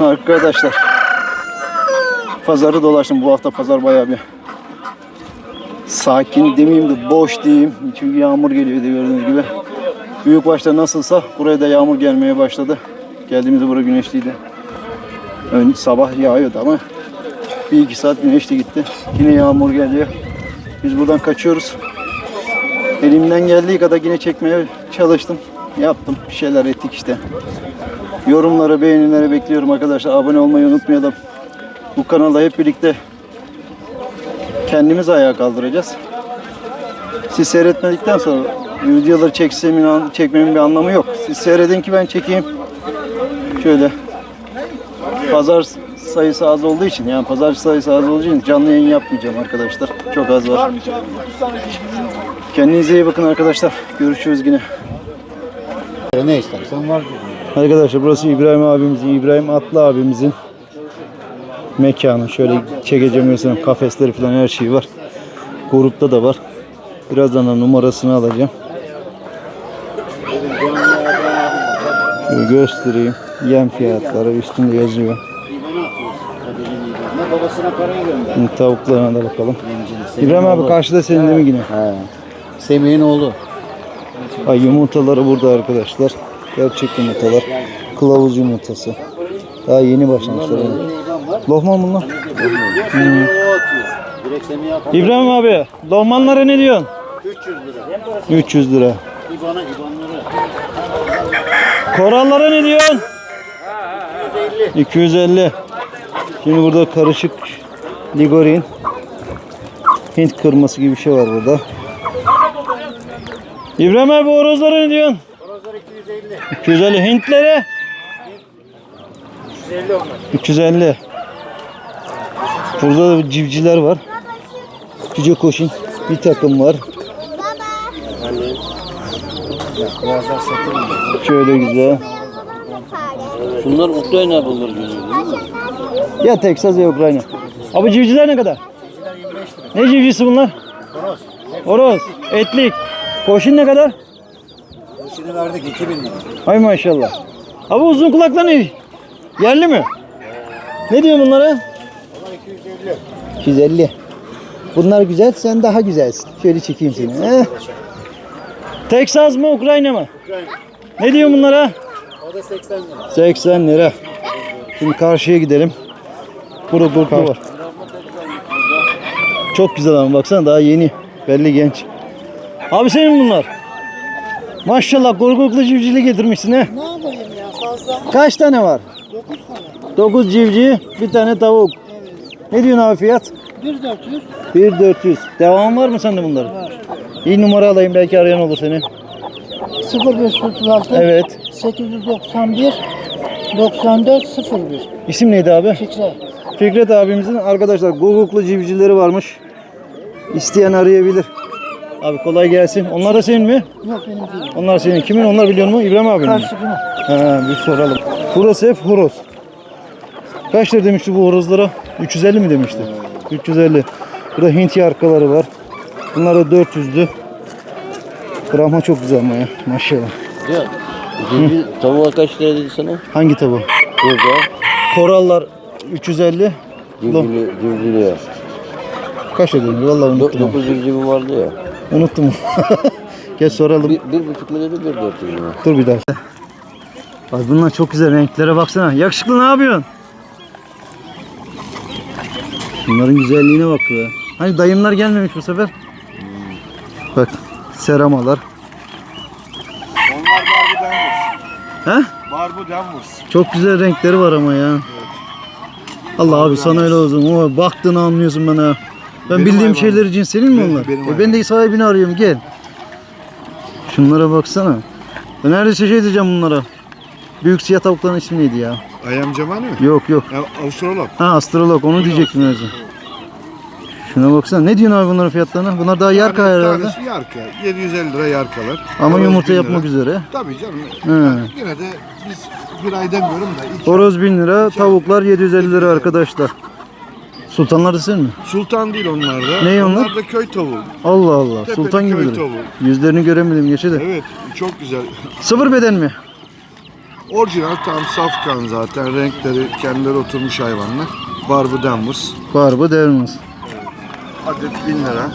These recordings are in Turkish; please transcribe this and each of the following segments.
Arkadaşlar pazarı dolaştım. Bu hafta pazar bayağı bir sakin demeyeyim de boş diyeyim. Çünkü yağmur geliyordu gördüğünüz gibi. Büyük başta nasılsa buraya da yağmur gelmeye başladı. Geldiğimizde burası güneşliydi. Ön, sabah yağıyordu ama bir iki saat güneşli gitti. Yine yağmur geliyor. Biz buradan kaçıyoruz. Elimden geldiği kadar yine çekmeye çalıştım. Yaptım. Bir şeyler ettik işte. Yorumları, beğenileri bekliyorum arkadaşlar. Abone olmayı unutmayalım. Bu kanalda hep birlikte kendimiz ayağa kaldıracağız. Siz seyretmedikten sonra videoları çeksemin, çekmemin bir anlamı yok. Siz seyredin ki ben çekeyim. Şöyle pazar sayısı az olduğu için yani pazar sayısı az olduğu için canlı yayın yapmayacağım arkadaşlar. Çok az var. Kendinize iyi bakın arkadaşlar. Görüşürüz yine. Ne istersen var. Arkadaşlar burası İbrahim abimizin, İbrahim Atlı abimizin mekanı. Şöyle çekeceğim mesela kafesleri falan her şey var. Grupta da var. Birazdan da numarasını alacağım. Şöyle göstereyim. Yem fiyatları üstünde yazıyor. Tavuklarına da bakalım. İbrahim abi karşıda senin değil mi yine? Semih'in oğlu. Ay yumurtaları burada arkadaşlar. Gerçek yumurtalar. Kılavuz yumurtası. Daha yeni başlamışlar. yani. Lohman bunlar. Atar. İbrahim abi, lohmanlara ne diyorsun? 300 lira. 300 lira. İbana İbanları. Korallara ne diyorsun? 250. Şimdi burada karışık ligorin. Hint kırması gibi bir şey var burada. İbrahim abi horozlara ne diyorsun? Horozlar 250. 250 Hintlere? 350 onlar. 350. Burada da civciler var. Cüce koşun bir takım var. Satılmıyor. Şöyle güzel. Bunlar Ukrayna bulur. Ya Texas ya Ukrayna. Abi civciler ne kadar? Ne civcisi bunlar? Horoz. Horoz, etlik. Koşun ne kadar? Şimdi verdik 2000 lira. Hay maşallah. Abi uzun kulaklar ne? Yerli mi? Ne diyor bunlara? Onlar 250. 250. Bunlar güzel, sen daha güzelsin. Şöyle çekeyim seni. Heh. Texas mı, Ukrayna mı? Ukrayna. Ne diyor bunlara? O da 80 lira. 80 lira. Şimdi karşıya gidelim. Burada gurklu var. Çok güzel ama baksana daha yeni. Belli genç. Abi senin bunlar. Maşallah gurgurklu civcili getirmişsin he. Ne yapayım ya fazla? Kaç tane var? 9 tane. 9 civciv, bir tane tavuk. Ne diyorsun abi fiyat? 1400 1400. Devam var mı sende bunların? var. İyi numara alayım belki arayan olur seni. 0536 Evet. 891 94 01 İsim neydi abi? Fikre. Fikret abimizin arkadaşlar guguklu civcivleri varmış. İsteyen arayabilir. Abi kolay gelsin. Onlar da senin mi? Yok benim değil. Onlar senin. Kimin onlar biliyor musun? İbrahim abinin mi? Karşı günü. Ha, bir soralım. Burası hep horoz. Kaç lira demişti bu horozlara? 350 mi demişti? 350. Burada Hint yarkaları var. Bunlar da 400'dü. Brahma çok güzel ama ya. Maşallah. Ya civciv tavuğa kaç lira dedi sana? Hangi tabu? Burada Korallar 350. civcivli, civcivli ya. Kaç lira demiş? Vallahi Do- unuttum. dokuz civcivi vardı ya. Unuttum. Gel soralım. Bir, bir buçuk mu dedi bir dört lira. Dur bir daha. Ay bunlar çok güzel renklere baksana. Yakışıklı ne yapıyorsun? Bunların güzelliğine bak be. Hani dayımlar gelmemiş bu sefer. Bak seramalar. Onlar Barbu Denvers. He? Barbu Denvers. Çok güzel renkleri var ama ya. Allah abi sana öyle olsun. O baktığını anlıyorsun bana. Ben Benim bildiğim hayvanım. şeyler için senin mi onlar? benim E ben de sahibini arıyorum gel. Şunlara baksana. Ben neredeyse şey diyeceğim bunlara. Büyük siyah tavukların ismi neydi ya? Ayam Cemani mi? Yok yok. Ya, Avustralop. Ha astrolog onu diyecektim özüm. Şuna baksana. Ne diyorsun abi bunların fiyatlarına? Bunlar daha yarka Tane- herhalde. Tanesi yarka. 750 lira yarkalar. Ama Horoz yumurta lira. yapmak üzere. Tabii canım. He. Yine de biz bir ay demiyorum da. Horoz 1000 lira, tavuklar 750 lira arkadaşlar. Sultanlar senin mi? Sultan değil onlar da. Ne onlar? Onlar da köy tavuğu. Allah Allah. Tepeli Sultan köy tavuğu. Yüzlerini göremedim geçe de. Evet çok güzel. Sıfır beden mi? Orijinal tam saf kan zaten. Renkleri kendileri oturmuş hayvanlar. Barbu Denvers. Var bu derimiz. Adet 1000 lira.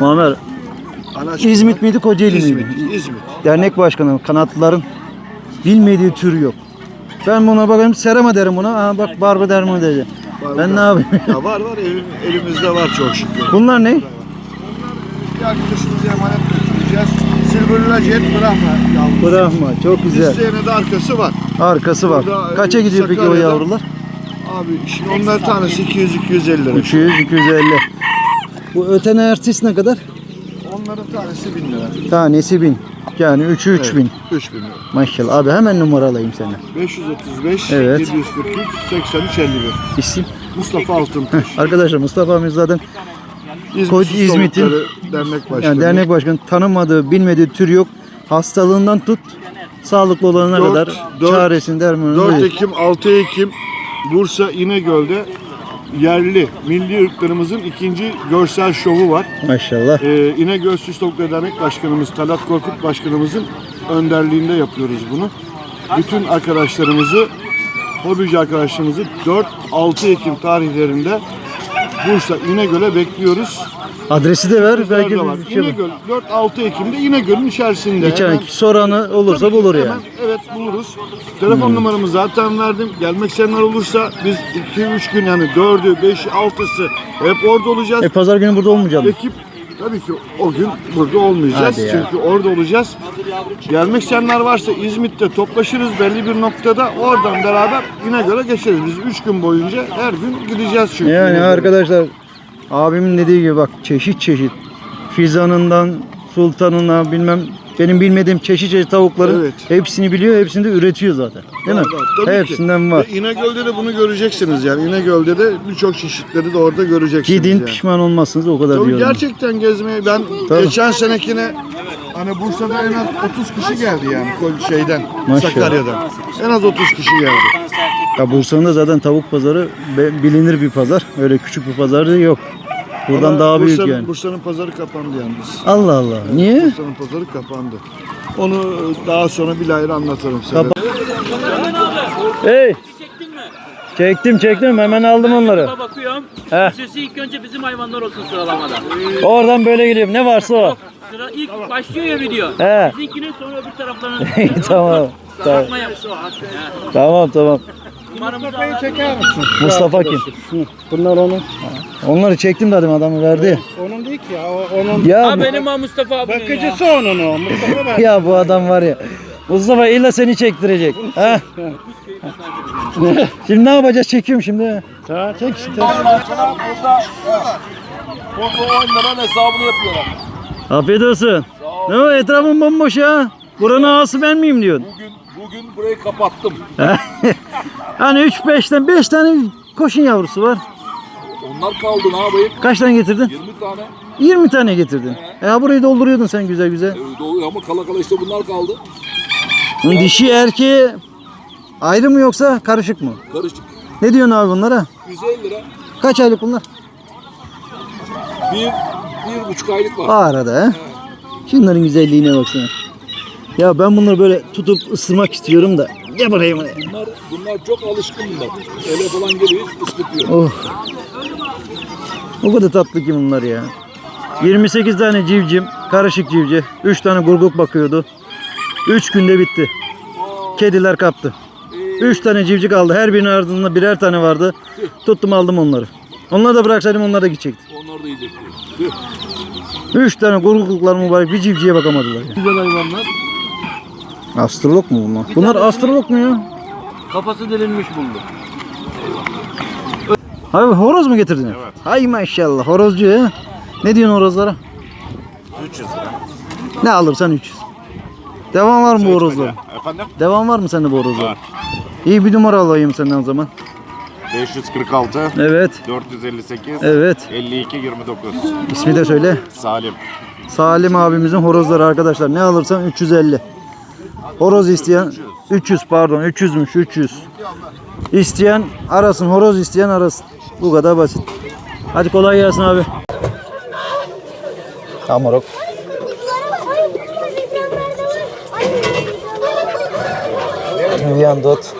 Muammer Anaç İzmit miydi Kocaeli miydi? İzmit. İzmit. Dernek başkanı kanatlıların bilmediği tür yok. Ben buna bakayım serama derim buna. Aa bak barba derim o diyeceğim. Ben ne yapayım? Ya var var elim, elimizde var çok şükür. Bunlar ne? Bir arkadaşımıza emanet götüreceğiz. Silver Jet Brahma yavrusu. Brahma çok güzel. İsteyene de arkası var. Arkası var. Burada, Kaça e, gidiyor peki o Sakarya'da- yavrular? Abi şimdi onlar tanesi 200-250 lira. 200 250. Bu öten ertis ne kadar? Onların tanesi 1000 lira. Tanesi 1000. Yani 3'ü 3000. 3000 lira. Maşallah abi hemen numara alayım seni. 535 Evet. 743 83 51. İsim. Mustafa Altıntaş. Arkadaşlar Mustafa abimiz zaten Koç Sus İzmit'in- Dernek Başkanı. yani dernek başkanı tanımadığı, bilmediği tür yok. Hastalığından tut sağlıklı olana Dört- kadar dört- çaresini dermanını 4 verir. Ekim 6 Ekim Bursa İnegöl'de yerli milli ırklarımızın ikinci görsel şovu var. Maşallah. Ee, İnegöl Süs Tavukları Dernek Başkanımız Talat Korkut Başkanımızın önderliğinde yapıyoruz bunu. Bütün arkadaşlarımızı, hobici arkadaşlarımızı 4-6 Ekim tarihlerinde Bursa İnegöl'e bekliyoruz. Adresi de ver. Belki Nerede var? bir şey. İnegöl 4-6 Ekim'de İnegöl'ün içerisinde. Hemen- soranı olursa Tabii ki bulur hemen, yani. Hmm. Evet buluruz. Telefon numaramı zaten verdim. Gelmek isteyenler olursa biz 2-3 gün yani 4'ü, 5'i, 6'sı hep orada olacağız. E pazar günü burada olmayacağım. Ekip tabii ki o gün burada olmayacağız. Hadi ya. Çünkü orada olacağız. Gelmek isteyenler varsa İzmit'te toplaşırız belli bir noktada. Oradan beraber İnegöl'e geçeriz. Biz 3 gün boyunca her gün gideceğiz çünkü. Yani İnegöl'e. arkadaşlar abimin dediği gibi bak çeşit çeşit fizanından sultanına bilmem benim bilmediğim çeşit çeşit tavukların Evet. hepsini biliyor, hepsini de üretiyor zaten. Değil mi? Var, var. Tabii ki. Hepsinden var. Ve İnegöl'de de bunu göreceksiniz yani. İnegöl'de de birçok çeşitleri de orada göreceksiniz. Gidin yani. pişman olmazsınız o kadar Tabii diyorum. gerçekten gezmeye ben Tabii. geçen senekine hani Bursa'da en az 30 kişi geldi yani kol- şeyden Maşallah. Sakarya'dan. En az 30 kişi geldi. Ya Bursa'nın da zaten tavuk pazarı be- bilinir bir pazar. Öyle küçük bir pazar da yok. Buradan Ama daha büyük Bursa'nın, yani. Bursa'nın pazarı kapandı yalnız. Allah Allah. Niye? Bursa'nın pazarı kapandı. Onu daha sonra bilahare anlatırım size. Kapa- Hey! Çektim çektim hemen aldım onları. Buna bakıyorum. He. Sesi ilk önce bizim hayvanlar olsun sıralamada. Oradan böyle geliyorum. Ne varsa o. Sıra ilk başlıyor ya video. He. Bizimkinin sonra öbür taraflarına. tamam. Tamam. Bakma yap. Tamam tamam. Al. Çeker misin? Mustafa kim? Bunlar onun. Onları çektim dedim adamı verdi. Onun değil ki ya. o- Onun Ya Ha bu- benim ha Mustafa abi. bakıcısı onun o. Mustafa ben. ya bu adam var ya. Mustafa illa seni çektirecek. Ha? şimdi ne yapacağız? Çekiyorum şimdi. Tamam çek işte. Afiyet olsun. Ne o etrafın bomboş ya. Buranın ağası ben miyim diyorsun? Bugün burayı kapattım. hani 3-5'ten 5 tane koşun yavrusu var. Onlar kaldı ne yapayım? Kaç tane getirdin? 20 tane. 20 tane getirdin. E burayı dolduruyordun sen güzel güzel. Ee, dolu ama kala kala işte bunlar kaldı. Bunun dişi erkeği ayrı mı yoksa karışık mı? Karışık. Ne diyorsun abi bunlara? 150 lira. Kaç aylık bunlar? Bir, bir buçuk aylık var. Arada he. Şunların güzelliğine baksana. Ya ben bunları böyle tutup ısırmak istiyorum da. Gel buraya buraya. Bunlar, bunlar çok alışkın bunlar. Ele falan geliyor hiç. Oh. O kadar tatlı ki bunlar ya. 28 tane civcim, karışık civciv. 3 tane gurguk bakıyordu. 3 günde bitti. Kediler kaptı. 3 tane civcik aldı. Her birinin ardında birer tane vardı. Tuttum aldım onları. Onları da bıraksaydım onlar da gidecekti. Onlar da yiyecekti. 3 tane gurgukluklar mübarek bir civciye bakamadılar. Güzel hayvanlar. Astrolog mu bunlar? Bunlar astrolog mu ya? Kafası delinmiş buldu. Abi horoz mu getirdin? Evet. Hay maşallah horozcu ya. Ne diyorsun horozlara? 300 lira. Ne alırsan 300. Devam var mı bu horozların? Efendim? Devam var mı sende bu horozların? Var. İyi bir numara alayım senden o zaman. 546 Evet. 458 Evet. 52 29 İsmi de söyle. Salim. Salim abimizin horozları arkadaşlar. Ne alırsan 350. Horoz isteyen 300 pardon 300'müş 300. İsteyen arasın. Horoz isteyen arasın. Bu kadar basit. Hadi kolay gelsin abi. Tamam Viyandot.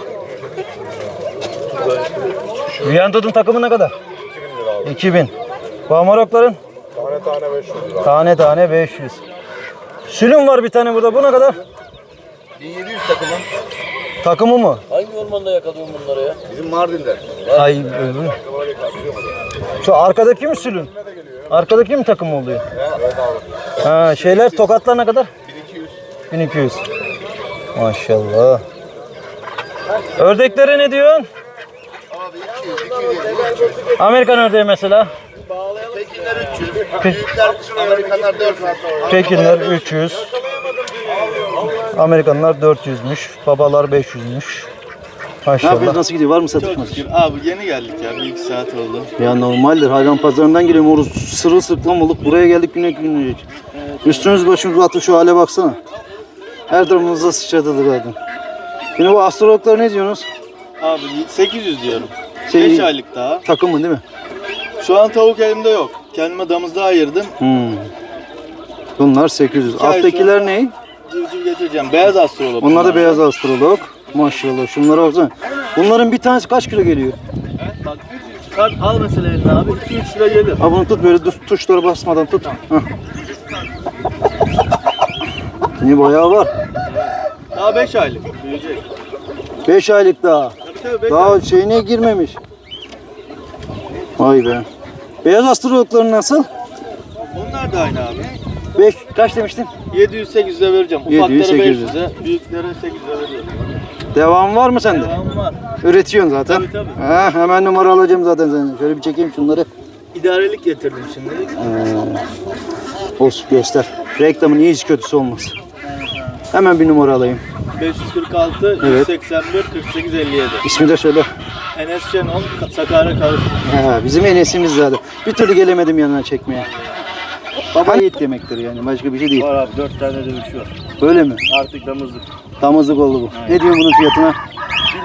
Viyandot'un takımı ne kadar? 2000. Bamarokların? Tane tane 500 Tane tane 500. Sülüm var bir tane burada. Bu ne kadar? 1700 takımın. Takımı mı? Hangi ormanda yakalıyorsun bunları ya? Bizim Mardin'de. Ay öbür. Şu arkadaki mi sülün? Arkadaki mi takım oluyor? Ha, şeyler tokatlar ne kadar? 1200. 1200. Maşallah. Ördeklere ne diyorsun? Amerikan ördeği mesela. Amerikanlar 4 Pekinler 300. Amerikanlar 400'müş. Babalar 500'müş. Maşallah. Nasıl gidiyor? Var mı satışması? Abi yeni geldik ya. Bir iki saat oldu. Ya normaldir. Hayvan pazarından geliyorum. Orası sırılsıklam olup buraya geldik güne güne. Üstünüz başımız batı şu hale baksana. Her tarafımızda sıçradı zaten. Şimdi bu astrologlar ne diyorsunuz? Abi 800 diyorum. Şey- 5 aylık daha. Takımı değil mi? Şu an tavuk elimde yok. Kendime damızda ayırdım. Hmm. Bunlar 800. İki ay Alttakiler ne? Getireceğim. Beyaz astrolog. Onlar da beyaz astrolog. Maşallah şunlara baksana. Bunların bir tanesi kaç kilo geliyor? Bak kart al mesela eline abi. 2-3 kilo gelir. Ha bunu tut böyle tu- tuşlara basmadan tut. Hah. Bayağı var. Daha 5 aylık. Büyüyecek. 5 aylık daha. Tabii tabii 5 Daha şeyine girmemiş. Vay be. Beyaz astrologların nasıl? Onlar da aynı abi. 5 kaç demiştin? 700-800'e vereceğim. 700, Ufakları 800'e. 500'e, büyükleri 800'e veriyorum. Devam var mı sende? Devamı var. Üretiyorsun zaten. Tabii, tabii. Ha, hemen numara alacağım zaten senden. Şöyle bir çekeyim şunları. İdarelik getirdim şimdilik. Ee, olsun göster. Reklamın iyisi kötüsü olmaz. Hemen bir numara alayım. 546, Evet. 181, 48, 57. İsmi de söyle. Enes Şenol, Sakarya Karışık. Ha, bizim enesimiz zaten. Bir türlü gelemedim yanına çekmeye. Baba yiğit demektir yani. Başka bir şey değil. Var abi 4 tane dövüşü var. Öyle mi? Artık damızlık. Damızlık oldu bu. Ne diyor bunun fiyatına?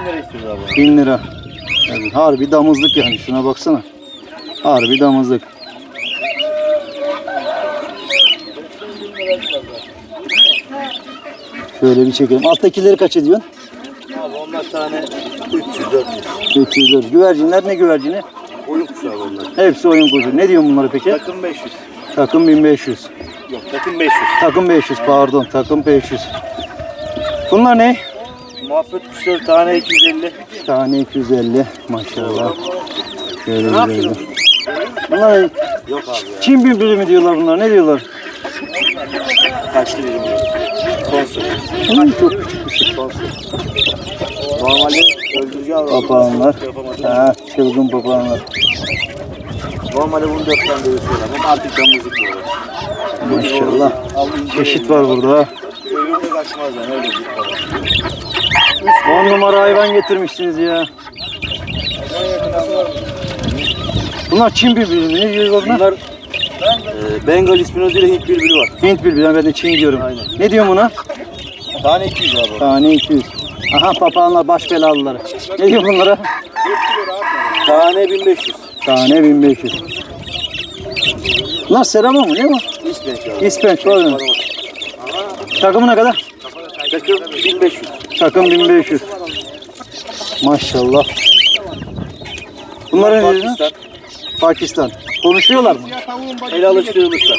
1000 lira istiyoruz abi. 1000 lira. Yani harbi damızlık yani. Şuna baksana. Harbi damızlık. Şöyle bir çekelim. Alttakileri kaç ediyorsun? Abi onlar tane 300, 400. 300 lira. Güvercinler ne güvercini? Oyun kuşağı onlar. Hepsi oyun kuşu. Ne diyorsun bunlara peki? Takım 500. Takım 1500. Yok takım 500. Takım 500 pardon. Takım 500. Bunlar ne? Muhabbet kuşları tane 250. Tane 250 maşallah. Şöyle güzel. Bunlar ne? Yok abi ya. Çin bülbülü mü diyorlar bunlar? Ne diyorlar? Kaçtı bilmiyorum. Son soru. Hı, çok küçük bir şey. Normalde öldürücü avradı. Papağanlar. Ha, çılgın papağanlar. Normalde bunu 4 tane dövüşüyorlar. Ama artık damızlık diyorlar. Maşallah. Çeşit var burada. ha. Öbürüne kaçmaz yani öyle bir 10 numara hayvan getirmişsiniz ya. Bunlar Çin bülbülü mü? Ne diyorlar bunlar? Bunlar e, Bengal ispinozu ile Hint bülbülü var. Hint bülbülü. Ben de Çin diyorum. Aynen. Ne diyor buna? Tane 200 abi. Tane 200. Aha papağanlar baş belalıları. Ne diyor bunlara? Tane 1500. Tane 1500. Bunlar serama mı? Ne bu? İspenç abi. İspenç? Takımı ne kadar? Takım 1500. Takım 1500. Maşallah. Bunların ne diyorsun? Pakistan. Pakistan. Konuşuyorlar mı? El alıştırılırsa.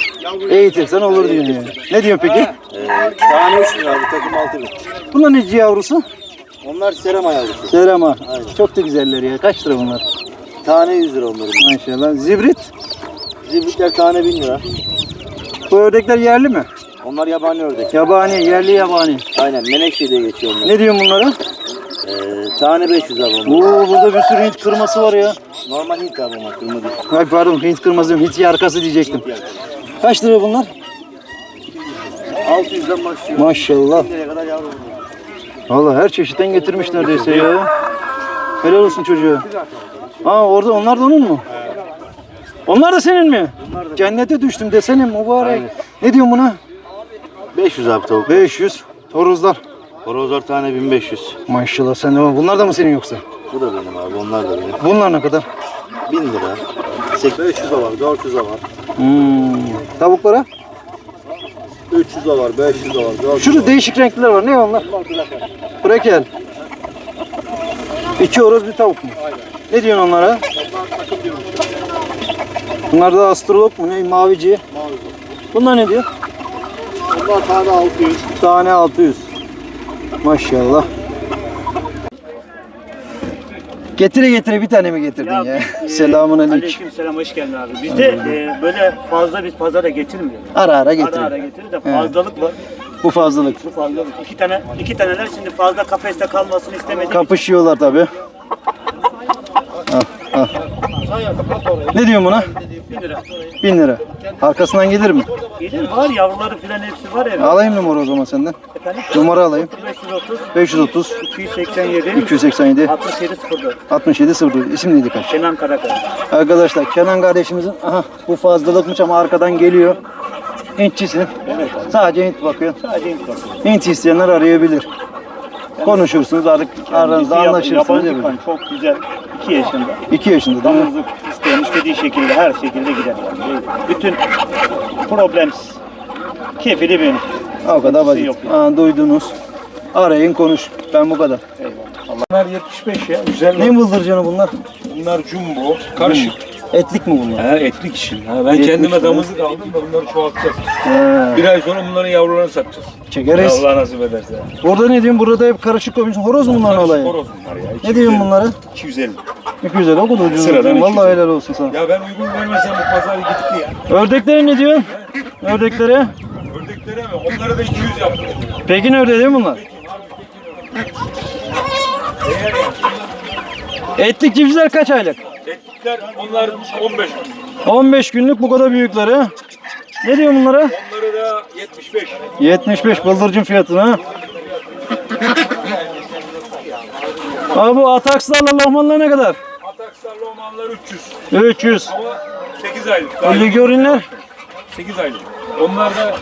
Eğitirsen olur diyorsun yani. Ne diyorsun peki? Ee, tane 3 lira abi. Takım 6000. Bunlar ne yavrusu? Onlar serama yavrusu. Serama. Çok da güzeller ya. Kaç lira bunlar? Tane 100 lira onların. Maşallah. Zibrit. Zibritler tane 1000 lira. Bu ördekler yerli mi? Onlar yabani ördek. Yabani, yerli yabani. Aynen Menekşe diye geçiyor onlar. Ne diyorsun bunlara? Ee, tane 500 abi onlar. Oo burada bir sürü Hint kırması var ya. Normal Hint abi onlar kırmızı. Ay pardon Hint kırması, Hint yarkası diyecektim. Kaç lira bunlar? 600'den başlıyor. Maşallah. Kadar yavru? Vallahi her çeşitten getirmiş neredeyse ya. Helal olsun çocuğa. Aa orada onlar da onun mu? Onlar da senin mi? Cennete düştüm desene mübarek. Ne diyorsun buna? 500 abi tavuk. 500. Horozlar. Horozlar tane 1500. Maşallah sen de bunlar da mı senin yoksa? Bu da benim abi onlar da benim. Bunlar ne kadar? 1000 lira. 500 de var, 400 de var. Hmm. Tavuklara? 300 de var, 500 de var, 400 Şurada değişik renkler var. Ne onlar? Brekel. İki horoz bir tavuk mu? Ne diyorsun onlara? Bunlar da astrolog mu ne? Mavici. Bunlar ne diyor? Bunlar tane 600. Tane 600. Maşallah. Getire getire bir tane mi getirdin ya? Ya, e, Selamun aleyküm. Aleyküm selam hoş geldin abi. Bizde e, böyle fazla biz pazara getirmiyoruz. Ara ara Ara getir. ara getirir de fazlalık var. Bu fazlalık. Bu fazlalık. İki tane iki taneler şimdi fazla kafeste kalmasını istemedik. Kapışıyorlar Ne diyorsun buna? 1000 lira. 1000 lira. Arkasından gelir mi? Gelir var yavruları filan hepsi var evde. Alayım numara o zaman senden. Efendim? Numara alayım. 530 530 287 287 67 04. 67 04. İsim neydi kaç? Kenan Karakaya. Arkadaşlar Kenan kardeşimizin aha bu fazlalıkmış ama arkadan geliyor. Hintçisi. Sadece Hint bakıyor. Sadece ilk bak. Hint isteyenler arayabilir. Konuşursunuz artık aranızda anlaşırsınız. Değil mi? çok güzel. 2 yaşında. 2 yaşında değil mi? Damızlık isteyen istediği şekilde her şekilde gider yani. Bütün problemsiz. Kefili benim. O kadar basit. yok duydunuz. Arayın konuş. Ben bu kadar. Bunlar 75 ya. Güzel. Ne bıldırcanı bunlar? Bunlar jumbo. Karışık. Etlik mi bunlar? Ha, etlik işin. Ha, ben Etlik kendime damızlık aldım da bunları çoğaltacağız. He, Bir ay sonra bunların yavrularını satacağız. çekeriz. Allah nasip ederse. Burada ne diyorsun? Burada hep karışık koymuşsun. Horoz mu bunların olayı? Horoz bunlar ya. Ne diyorsun bunlara? 250. 250 o kadar ucuz. Sıradan Vallahi 250. helal olsun sana. Ya ben uygun vermesem bu pazar gitti ya. Ördeklere ne diyorsun? Ördeklere? Ördeklere mi? Onları da 200 yaptım. Pekin ördeği değil mi bunlar? Etlik civcivler kaç aylık? Etlikler onlar 15 gün. 15 günlük bu kadar büyükleri. Ne diyor bunlara? Onları da 75. 75 bıldırcın fiyatına. Abi bu atakslarla lohmanlar ne kadar? Ataksar Lomanlar 300. 300. Ama 8 aylık. Bu ligörünler? 8 aylık. Onlar da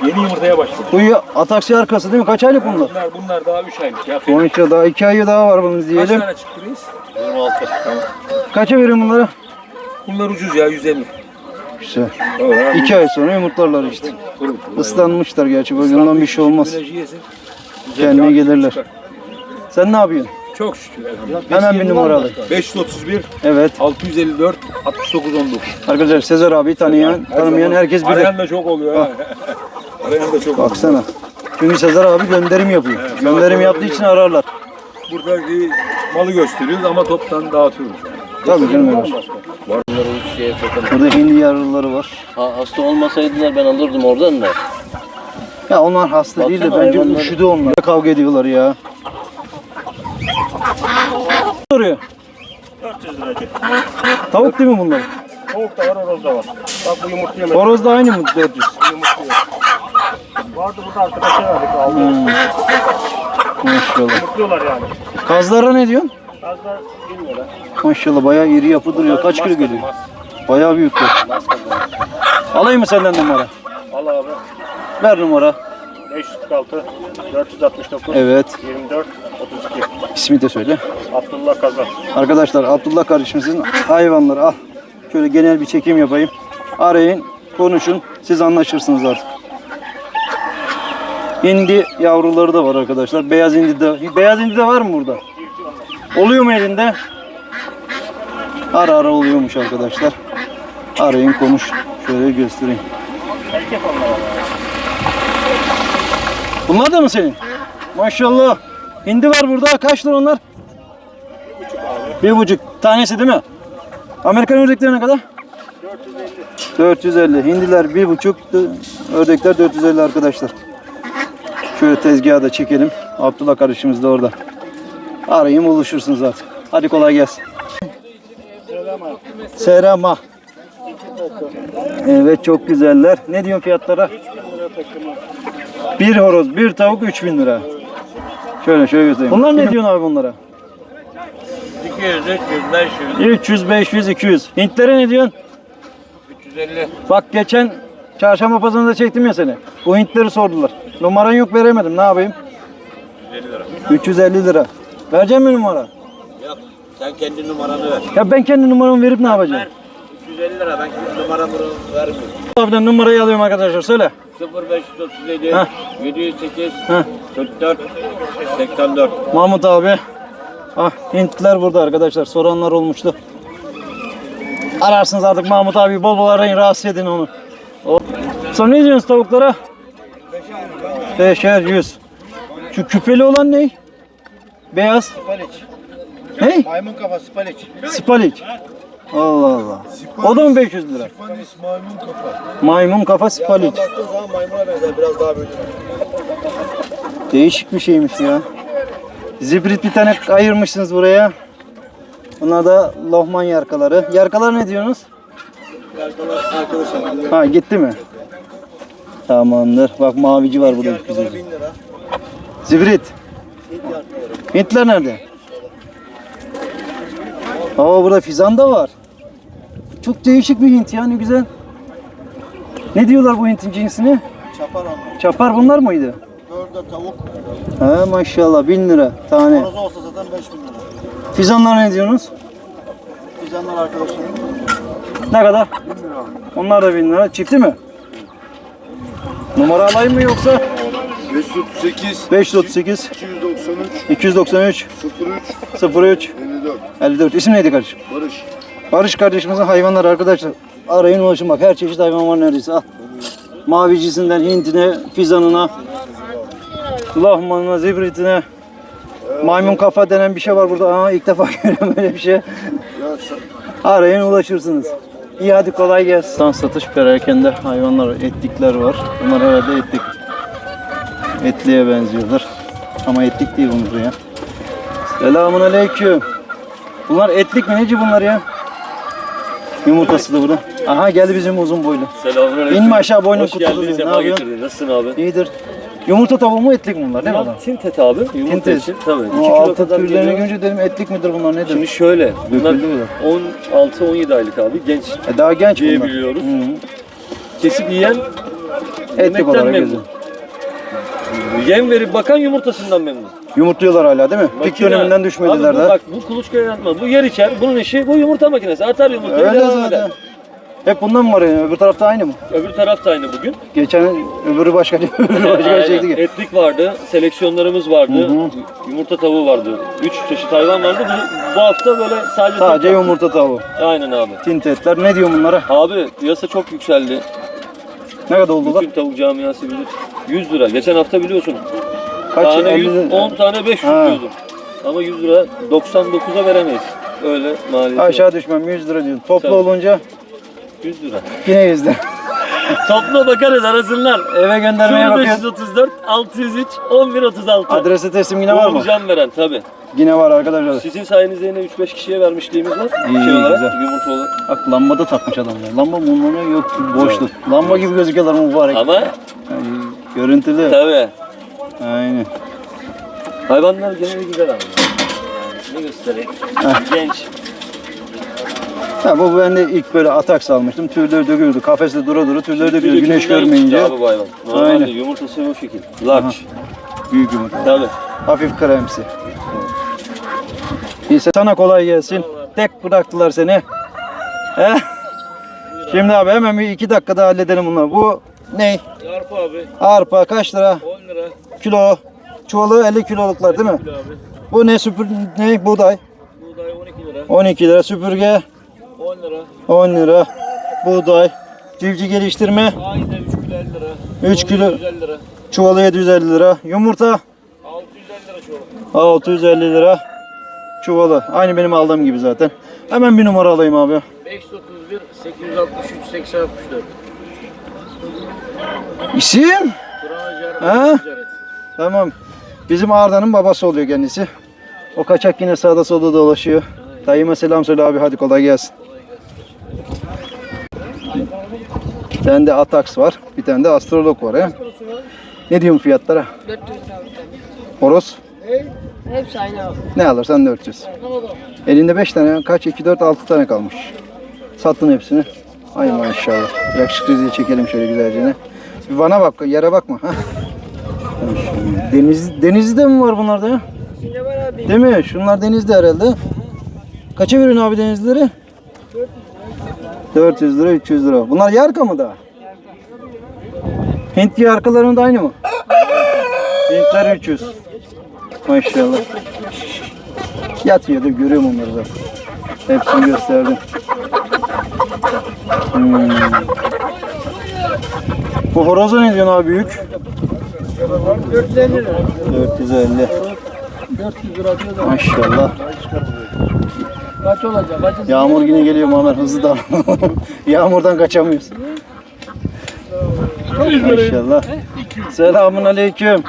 300. Yeni yumurtaya başladı. Bu ataksi arkası değil mi? Kaç aylık bunlar? Bunlar, bunlar daha 3 aylık ya. 13 yıl daha 2 ayı daha var bunun Kaç diyelim. tane çıktı reis? Kaça veriyorsun bunları? Bunlar ucuz ya 150. Güzel. Evet. 2 ay sonra yumurtlarlar işte. Islanmışlar gerçi. Bundan bir şey olmaz. Kendine gelirler. Sen ne yapıyorsun? Çok şükür elhamdülillah. Hemen bir numara alayım. 531 Evet. 654 69 19. Arkadaşlar Sezer abi tanıyan, tanımayan herkes bilir. Arayan da çok oluyor ha. Arayan da çok oluyor. Baksana. Çünkü Sezer abi gönderim yapıyor. Gönderim yaptığı için ararlar. Burada bir malı gösteriyoruz ama toptan dağıtıyoruz. Tabii canım öyle. Bunları şeye. Burada hindi yavruları var. Ha, hasta olmasaydılar ben alırdım oradan da. Ya onlar hasta değil de Baksana bence hayvanlar- üşüdü onlar. Kavga ediyorlar ya. Soruyor. 400 liracık. Tavuk değil mi bunlar? Tavuk da var, horoz da var. Bak bu yumurtluyor. Horoz da aynı mı 400? Vardı burada arkadaşa verdik aldı. Maşallah. Yumurtluyorlar yani. Kazlara ne diyorsun? Fazla 1000 lira. Maşallah bayağı iri yapı duruyor. Kaç kilo geliyor? Bayağı büyükler. Alayım mı senden numara? Al abi. Ver numara. 546 469 Evet. 24 32. İsmi de söyle. Abdullah Kazan. Arkadaşlar Abdullah kardeşimizin hayvanları al. Şöyle genel bir çekim yapayım. Arayın, konuşun. Siz anlaşırsınız artık. Hindi yavruları da var arkadaşlar. Beyaz hindi de. Beyaz hindi de var mı burada? Oluyor mu elinde? Ara ara oluyormuş arkadaşlar. Arayın konuş. Şöyle göstereyim. Bunlar da mı senin? Maşallah. Hindi var burada. Kaç lira onlar? Bir buçuk. Tanesi değil mi? Amerikan ördekleri ne kadar? 450. 450. Hindiler bir buçuk. Ördekler 450 arkadaşlar. Şöyle tezgahı da çekelim. Abdullah kardeşimiz de orada. Arayın buluşursunuz artık. Hadi kolay gelsin. Serama. Evet çok güzeller. Ne diyorsun fiyatlara? Bir horoz, bir tavuk 3000 lira. Şöyle şöyle göstereyim. Bunlar ne diyorsun abi bunlara? 200, 300, 500, 300, 500, 200. Hintlere ne diyorsun? 350. Bak geçen çarşamba pazarında çektim ya seni. Bu Hintleri sordular. Numaran yok veremedim. Ne yapayım? 350 lira. Vereceğim mi numara? Yok. Sen kendi numaranı ver. Ya ben kendi numaramı verip ne yapacağım? 350 lira ben numaramı vermiyorum. Abiden numarayı alıyorum arkadaşlar. Söyle. 0537, Heh. 708, Heh. 44, 84. Mahmut abi. Ah Hintliler burada arkadaşlar. Soranlar olmuştu. Ararsınız artık Mahmut abi bol bol arayın rahatsız edin onu. O. Sonra ne diyorsunuz tavuklara? Beşer yüz. Şu küpeli olan ne? Beyaz. Spaliç. Ne? Maymun kafa spaliç. Spalik. Allah Allah. O da mı 500 lira? Spanis maymun kafa. Maymun kafa spalik. Maymuna benzer biraz daha böyle. Değişik bir şeymiş ya. Zibrit bir tane ayırmışsınız buraya. Bunlar da lohman yarkaları. Yarkalar ne diyorsunuz? Arkadaşlar Ha gitti mi? Tamamdır. Bak mavici var burada. Güzel. 1000 lira. Zibrit. Hintler nerede? Aa burada fizan da var. Çok değişik bir Hint ya ne güzel. Ne diyorlar bu Hint'in cinsine? Çapar onlar. Çapar bunlar mıydı? Dörde tavuk. Ha maşallah 1000 lira tane. Horozu olsa zaten 5000 lira. Fizanlar ne diyorsunuz? Fizanlar arkadaşlar. Ne kadar? Onlar da 1000 lira. Çifti mi? Numara alayım mı yoksa? 538 538 293 293 03 03 54 54. İsim neydi kardeşim? Barış. Barış kardeşimizin hayvanlar arkadaşlar. Arayın ulaşın bak her çeşit hayvan var neredeyse. Al. Mavicisinden Hintine, fizanına, lahmanına, zibritine, maymun kafa denen bir şey var burada. Aa, ilk defa görüyorum öyle bir şey. Arayın ulaşırsınız. İyi hadi kolay gelsin. Tan satış perakende hayvanlar, etlikler var. Bunlar herhalde etlik. Etliye benziyorlar. Ama etlik değil bunlar ya. Selamun aleyküm. Bunlar etlik mi? Neci bunlar ya? Yumurtası da burada. Aha geldi bizim uzun boylu. Selamünaleyküm. İnme aşağı boynun Hoş geldin, kutlu. Ne sefa yapıyorsun? getirdin. Nasılsın abi? İyidir. Yumurta tavuğu mu etlik mi bunlar değil mi? Bunlar tintet abi. Yumurta Tintet. için. Tabii. 2 O kilo altı kadar türlerini geliyor. görünce dedim etlik midir bunlar nedir? Şimdi şöyle. Bunlar Döküldü mü? 16-17 aylık abi. Genç E, daha genç bunlar. diyebiliyoruz. Hı. Kesip yiyen Etlik yemekten olarak memnun. Yem verip bakan yumurtasından memnun. Yumurtluyorlar hala değil mi? Pik Makine. döneminden düşmediler Abi bu, daha. Bak bu kuluçkaya yatmaz. Bu yer içer. Bunun işi bu yumurta makinesi. Atar yumurtayı Öyle devam zaten. eder. Hep bundan mı var yani? Öbür tarafta aynı mı? Öbür taraf da aynı bugün. Geçen öbürü başka, öbürü başka Aynen. şeydi. ki. Etlik vardı, seleksiyonlarımız vardı, yumurta tavuğu vardı. Üç çeşit hayvan vardı. Bu, bu hafta böyle sadece Sadece yumurta tavuğu. Aynen abi. Tintetler. Ne diyor bunlara? Abi piyasa çok yükseldi. Ne kadar oldular? Bütün tavuk camiası bilir. 100 lira. Geçen hafta biliyorsun. Kaç? tane 50 100, 10 tane 500 Ha. diyordum. Ama 100 lira 99'a veremeyiz. Öyle maliyeti var. Aşağı düşmem 100 lira diyorsun. Toplu Tabii. olunca 100 lira. yine 100 lira. Topla bakarız arasınlar. Eve göndermeye bakıyoruz. 0534 603 1136. Adresi teslim yine var mı? Can veren tabi. Yine var arkadaşlar. Sizin sayenizde yine 3-5 kişiye vermişliğimiz var. İyi, şey olarak, güzel. yumurta olarak. Bak lamba da takmış adamlar. Lamba bunlara yok boşluk. Lamba gibi gözüküyorlar mübarek. Ama Ay, görüntülü. tabi. Aynen. Hayvanlar geneli güzel ama. Ne göstereyim? Genç. Ha, bu ben de ilk böyle atak salmıştım. Tüyleri döküyordu. Kafeste dura dura tüyleri döküyordu. Güneş görmeyince. Abi bu hayvan. Normalde Aynen. yumurtası bu şekil. Large. Büyük yumurta. Tabi. Hafif kremsi. İyisi sana kolay gelsin. Tek bıraktılar seni. He? Şimdi abi hemen bir iki dakikada halledelim bunları. Bu ne? Yarpa abi Arpa kaç lira? 10 lira. Kilo. Çuvalı 50 kiloluklar değil mi? Kilo abi. Bu ne süpür ne buğday? Buğday 12 lira. 12 lira süpürge 10 lira. 10 lira. Buğday. Civciv geliştirme Ayda 3 kilo 50 lira. 3 kilo 150 lira. çuvalı 750 lira. Yumurta 650 lira şu. 650 lira. Çuvalı. Aynı benim aldığım gibi zaten. Hemen bir numara alayım abi. 531 863 8064. İsim? Ha? Tamam. Bizim Arda'nın babası oluyor kendisi. O kaçak yine sağda solda dolaşıyor. Dayıma selam söyle abi hadi kolay gelsin. Bir tane de Atax var. Bir tane de Astrolog var ya. Ne diyorsun fiyatlara? 400 lira. Horoz Hepsi aynı abi. ne alırsan 400. Elinde 5 tane kaç 2 4 6 tane kalmış. Sattın hepsini. Ay maşallah. Yakışıklı diye çekelim şöyle güzelce. Bir bana bak yere bakma. Deniz, denizde mi var bunlarda ya? Değil mi? Şunlar denizde herhalde. Kaça veriyorsun abi denizlileri? 400 lira, 300 lira. Bunlar yarka mı da? Hint yarkalarının da aynı mı? Hintler 300. Maşallah. Yatıyor da görüyorum onları zaten. Hepsini gösterdim. Hmm. Bu horoza ne diyorsun abi büyük? 450 lira. 450. 400 lira diyor da Maşallah. kaç olacak? Kaç Yağmur yine geliyor Muammer hızlı davran. Yağmurdan kaçamıyoruz. Maşallah. Selamun aleyküm.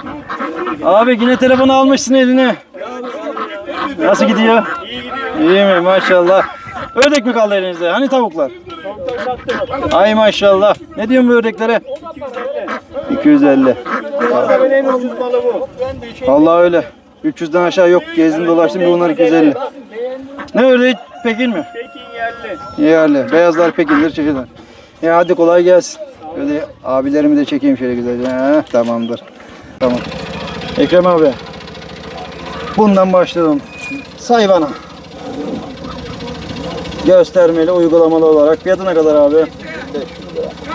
Abi yine telefonu almışsın eline. Nasıl gidiyor? İyi mi maşallah. Ördek mi kaldı elinizde? Hani tavuklar? Ay maşallah. Ne diyorsun bu ördeklere? 250. En ucuz malı bu. Vallahi öyle. 300'den aşağı yok. Gezdim dolaştım bir bunlar 250. Ne ördeği? Pekin mi? Pekin yerli. Yerli. Beyazlar Pekin'dir çeşitler. Ya hadi kolay gelsin. Öyle abilerimi de çekeyim şöyle güzelce. Heh, tamamdır. Tamam. Ekrem abi. Bundan başlayalım. Say bana. Göstermeli, uygulamalı olarak. Fiyatı ne kadar abi?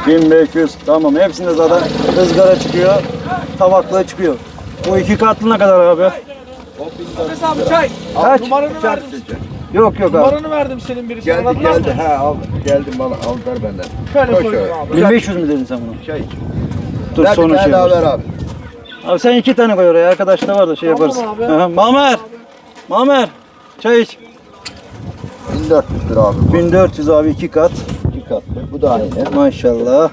1500. Tamam. Hepsinde zaten ızgara çıkıyor. Tavaklığı çıkıyor. Bu iki katlı ne kadar abi? Abi çay. Kaç? Numaranı verdim. Yok yok abi. Numaranı verdim senin birisi. Geldi geldi. He al. Geldim bana al ver benden. Şöyle Koş koyuyorum abi. 1500 mü dedin sen bunu? Çay iç. Dur Ver bir sonra tane şey daha yaparız. ver abi. Abi sen iki tane koy oraya. Arkadaş da var da şey yaparız. abi. Aha, Mamer. Mamer. Çay iç. 1400 lira abi. 1400 abi iki kat. Katlı. Bu da aynı. Maşallah.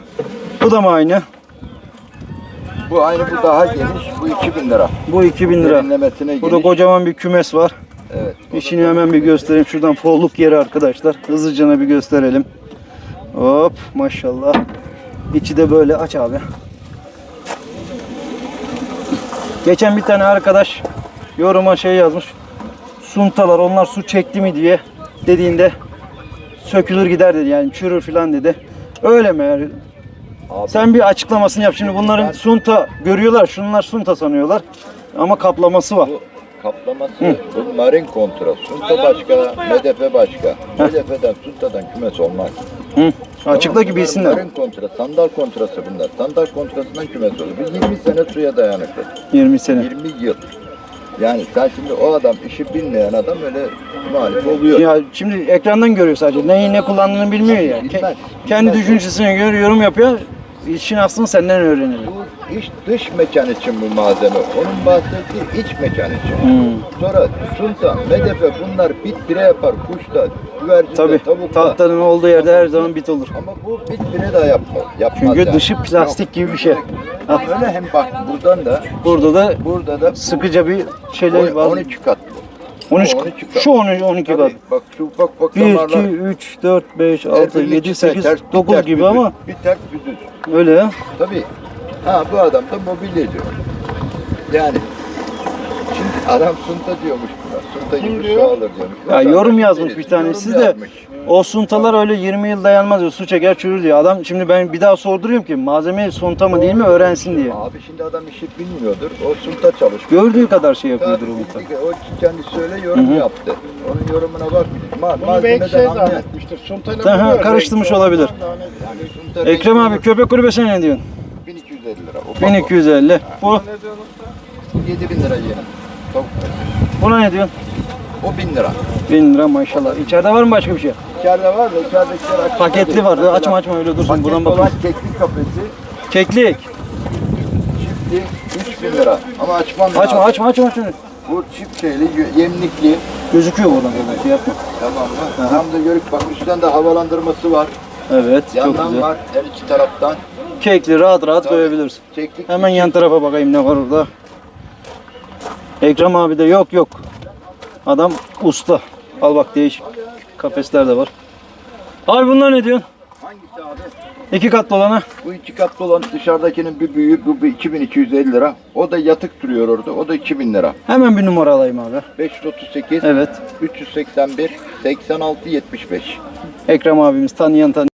Bu da mı aynı? Bu aynı bu daha geniş. Bu 2000 lira. Bu 2000 lira. Derinlemesine Burada geniş. kocaman bir kümes var. Evet. İşini hemen bir göstereyim. Şuradan folluk yeri arkadaşlar. Hızlıca bir gösterelim. Hop maşallah. İçi de böyle aç abi. Geçen bir tane arkadaş yoruma şey yazmış. Suntalar onlar su çekti mi diye dediğinde sökülür gider dedi yani çürür filan dedi. Öyle mi? Yani? Abi. Sen bir açıklamasını yap. Şimdi bunların sunta görüyorlar. Şunlar sunta sanıyorlar. Ama kaplaması var. Bu kaplaması bu marin kontra. Sunta başka, medefe başka. Medefeden, suntadan kümes olmaz. Hı. Açıkla ki bilsinler. Marin kontra, sandal kontrası bunlar. Sandal kontrasından kümes olur. Bu 20 sene suya dayanıklı. 20 sene. 20 yıl. Yani sen şimdi o adam işi bilmeyen adam öyle muhalif oluyor. Ya şimdi ekrandan görüyor sadece. Neyi ne kullandığını bilmiyor ya. Ke- kendi düşüncesine göre yorum yapıyor. İşin aslını senden öğrenelim. Bu iç dış mekan için bu malzeme. Onun bahsettiği iç mekan için. Hmm. Sonra sunta, medefe bunlar bit bire yapar. Kuşta, güvercinde, Tabii tavukta. tahtanın olduğu yerde her zaman bit olur. Ama bu bit bire de yapmaz. yapmaz Çünkü yani. dışı plastik gibi bir şey. Yok. Öyle hem bak buradan da Burada da burada da sıkıca bir şeyler var. 12 kat bu. 13 12 kat. şu 12 12 kat. Bak şu bak bak 1 2 damarlar. 3 4 5 Her 6 birlik 7 işte 8 ters- bir 9 ters gibi ama Bir ters bir düz. öyle ya. Tabii. Ha bu adam da mobilyacı. Yani şimdi adam sunta diyormuş buna. Sunta gibi su alır diyormuş. Ya Adam yorum yazmış bir tanesi de yazmış. O suntalar öyle 20 yıl dayanmaz diyor. Su çeker çürür diyor. Adam şimdi ben bir daha sorduruyorum ki malzeme sunta mı değil mi öğrensin diye. Abi şimdi adam işi bilmiyordur. O sunta çalışmış. Gördüğü kadar şey yapıyordur o mutlaka. O kendisi öyle yorum yaptı. Onun yorumuna bak. Ma Bunu belki şey zannetmiştir. Suntayla Ha, biliyor, karıştırmış olabilir. Yani Ekrem abi köpek kulübesine ne diyorsun? 1250 lira. O 1250. Bu 7000 lira yine. Tavuk. buna ne diyorsun? O 1000 lira. 1000 lira maşallah. İçeride var mı başka bir şey? İçeride var da içeridekiler açık. Paketli vardı. Açma açma öyle dursun. Paket Buradan olan bakın. keklik kafesi Keklik. çifti 3000 lira. Ama açmam Açma lazım. açma açma açma. Bu çift şeyli, yemlikli. Gözüküyor buradan böyle şey yapma. Tamam mı? Tam da görük bak üstten de havalandırması var. Evet çok Yandan güzel. var her iki taraftan. Kekli rahat rahat Tabii. koyabilirsin. Keklik Hemen yan tarafa bakayım ne var orada. Ekrem abi de yok yok. Adam usta. Al bak değişik kafesler de var. Abi bunlar ne diyorsun? Hangisi abi? İki katlı olana. Bu iki katlı olan dışarıdakinin bir büyüğü bu bir 2250 lira. O da yatık duruyor orada. O da 2000 lira. Hemen bir numara alayım abi. 538 Evet. 381 86 75. Ekrem abimiz tanıyan tanıyan.